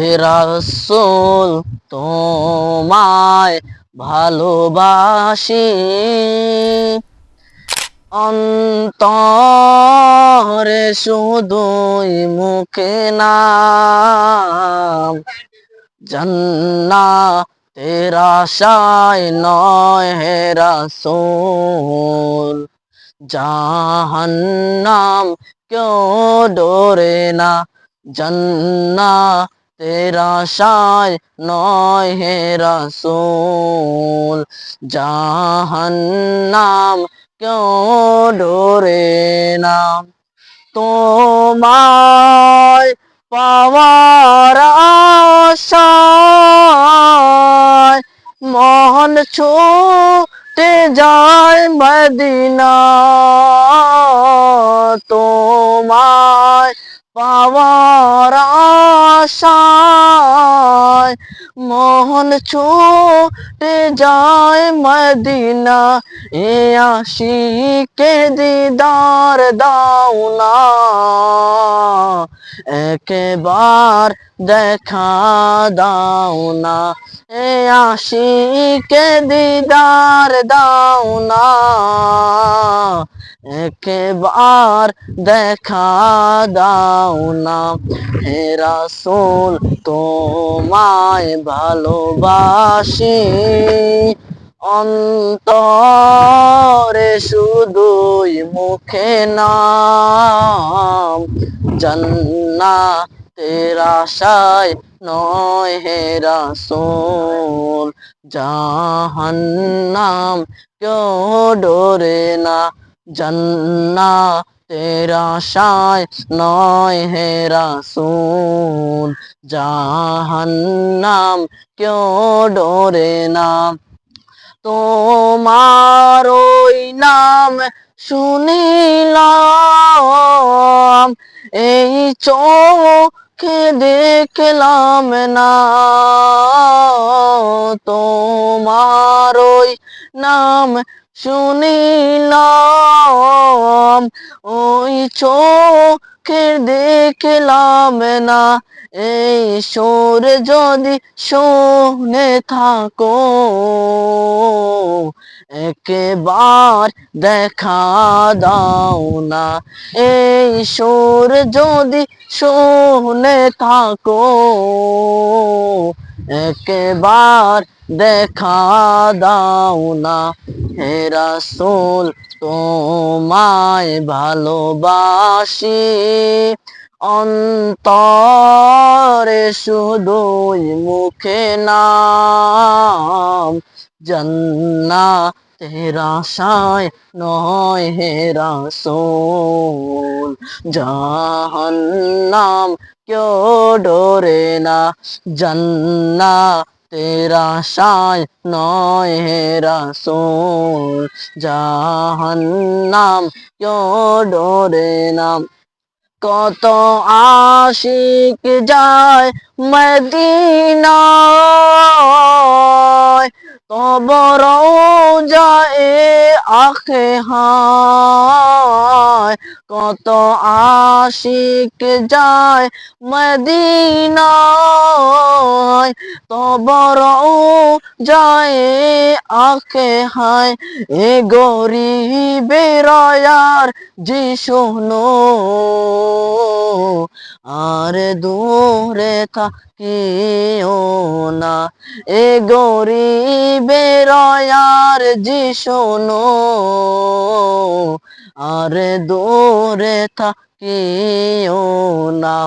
রাসূল, তোমায় ভালোবাসি। অন্তরে শুধুই মুখে নাম। জন্না তেরা শায় নয় হে রাসূল। জাহান্নাম क्यों ডোরে না। জন্না তেরা শায় নয় হে রাসূল জাহান্নাম क्यों ডোরে না তোমায় পাওয়ার আশায় মন ছুটে যায় মদিনা তোমায় পাওয়ার আশায় মোহন ছুটে যায় মদিনা। এ আশিকে দিদার দাও না। একবার দেখা দাও না। এ আশিকে দিদার দাও না। একবার দেখা দাও না। হে রাসূল, তোমায় ভালোবাসি। অন্তরে শুধুই মুখে নাম। জন্না তেরা শায় নয় হে রাসূল। জাহান্নাম কেউ ডোরে না। জন্না তেরা শায় নয় হে রাসূল, জাহান্নাম কেউ ডোরে না। তোমার ওই নাম শুনিলাম, এই চোখে দেখলাম না। তোমার ওই নাম শুনিলাম ওই চোখে দেখলাম না। এই সুর যদি শুনে থাকো, একবার দেখা দাও না। এই সুর যদি শুনে থাকো, একবার দেখা দাও না। হে রাসূল তোমায় ভালোবাসি। অন্তরে শুধুই মুখে নাম। জন্না তেরা শায় নয় হে রাসূল। জাহান্নাম কেউ ডোরে না। জন্না তেরা শায় নয় হে রাসূল জাহান্নাম কেউ ডোরে না কত আশিক যায় মদিনায় তবর যায় আখে হায় কত আশিক যায় মদিনায়, তবর যায় আখে হায়। এ গরিবের আর যে শোনো, আর দূরে থাকিও না। এ গরিবের আর যে আর দূরে থাকিও না।